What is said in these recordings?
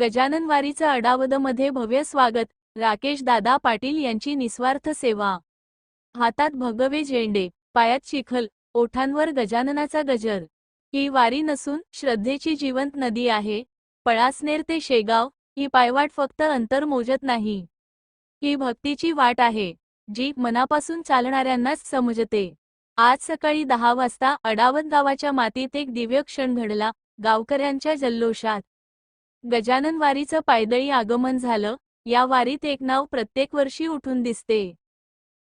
गजानन वारीचं अडावदमध्ये भव्य स्वागत राकेश दादा पाटील यांची निस्वार्थ सेवा. हातात भगवे झेंडे पायात चिखल ओठांवर गजाननाचा गजर. ही वारी नसून श्रद्धेची जिवंत नदी आहे. पळासनेर ते शेगाव ही पायवाट फक्त अंतर मोजत नाही. ही भक्तीची वाट आहे जी मनापासून चालणाऱ्यांनाच समजते. आज सकाळी दहा वाजता अडावत गावाच्या मातीत एक दिव्य क्षण घडला गावकऱ्यांच्या जल्लोषात. गजानन वारीचं पायदळी आगमन झालं या वारीत एक नाव प्रत्येक वर्षी उठून दिसते.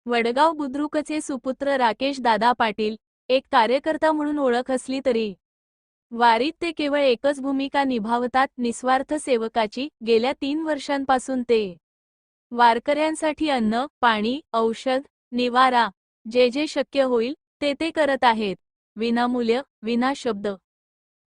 वडगाव बुद्रुकचे सुपुत्र राकेश दादा पाटील एक कार्यकर्ता म्हणून ओळख असली तरी. वारीत ते केवळ एकच भूमिका निभावतात निस्वार्थ सेवकाची गेल्या तीन वर्षांपासून ते. वारकऱ्यांसाठी अन्न पाणी औषध निवारा जे जे शक्य होईल ते ते करत आहेत. विनामूल्य विना शब्द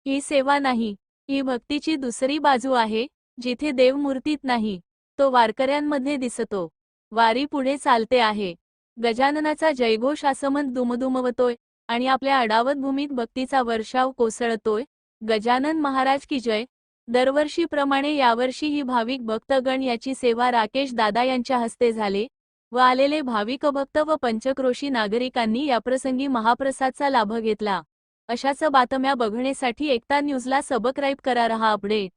ही सेवा नाही. ही भक्तीची दुसरी बाजू आहे जिथे देव मूर्तीत नाही तो वारकऱ्यांमध्ये दिसतो. वारी पुढे चालते आहे. गजाननाचा जयघोष आसमंत दुमदुमवतोय आणि आपल्या अडावत भूमीत भक्तीचा वर्षाव कोसळतोय. गजानन महाराज की जय. दरवर्षीप्रमाणे यावर्षी ही भाविक भक्तगण याची सेवा राकेश दादा यांच्या हस्ते झाले व आलेले भाविक भक्त व पंचक्रोशी नागरिकांनी याप्रसंगी महाप्रसादचा लाभ घेतला. अशाच बातम्या बघण्यासाठी एकता न्यूजला सबस्क्राईब करा रहा अपडेट.